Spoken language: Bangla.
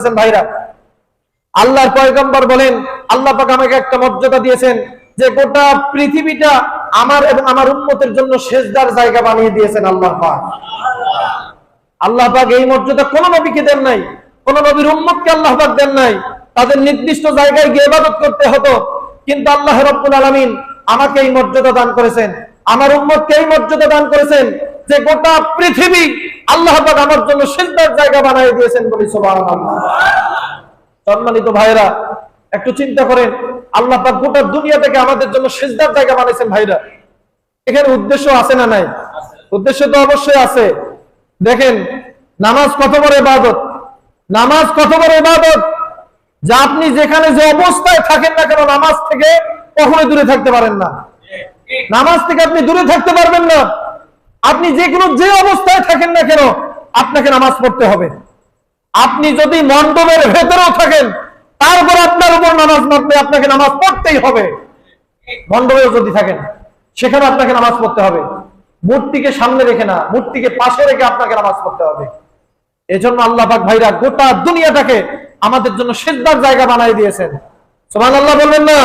করেছেন ভাইরা, আল্লাহর পয়গম্বর বলেন, আল্লাহ পাক আমাকে একটা মর্যাদা দিয়েছেন যে গোটা পৃথিবীটা আমার এবং আমার উন্মতের জন্য শেষদার জায়গা বানিয়ে দিয়েছেন আল্লাহ পাক। আল্লাহ পাক এই মর্যাদা কোন নবীকে দেন নাই, কোন নবীর উম্মতকে আল্লাহ পাক দেন নাই। তাদের নির্দিষ্ট জায়গায় গিয়ে ইবাদত করতে হতো। কিন্তু আল্লাহ রাব্বুল আলামিন আমাকে এই মর্যাদা দান করেছেন। আমার উম্মতকে এই মর্যাদা দান করেছেন। যে গোটা পৃথিবী আল্লাহ আমার জন্য সিজদার জায়গা বানিয়ে দিয়েছেন বলি সম্মানিত ভাইরা একটু চিন্তা করেন, আল্লাহ পাক গোটা দুনিয়া থেকে আমাদের জন্য সিজদার জায়গা বানিয়েছেন ভাইরা। এখানে উদ্দেশ্য আছে না নাই? উদ্দেশ্য তো অবশ্যই আছে। দেখেন, নামাজ কত বড় ইবাদত? নামাজ কত বড় ইবাদত? যা আপনি যেখানে যে অবস্থায় থাকেন না কেন নামাজ থেকে কখনোই দূরে থাকতে পারেন না। নামাজ থেকে আপনি দূরে থাকতে পারবেন না। আপনি যে কোনো যে অবস্থায় থাকেন না কেন, আপনাকে নামাজ পড়তে হবে। আপনি যদি মণ্ডপের ভেতরেও থাকেন, তারপর আপনার উপর নামাজ মাপলে আপনাকে নামাজ পড়তেই হবে। মণ্ডপেও যদি থাকেন, সেখানে আপনাকে নামাজ পড়তে হবে। মূর্তিকে সামনে রেখে না, মূর্তিকে পাশে রেখে আপনাকে নামাজ পড়তে হবে। এজন্য আল্লাহ পাক ভাইরা গোটা দুনিয়াটাকে আমাদের জন্য সিদ্ধার জায়গা বানাই দিয়েছেন। সোমান আল্লাহ বললেন না?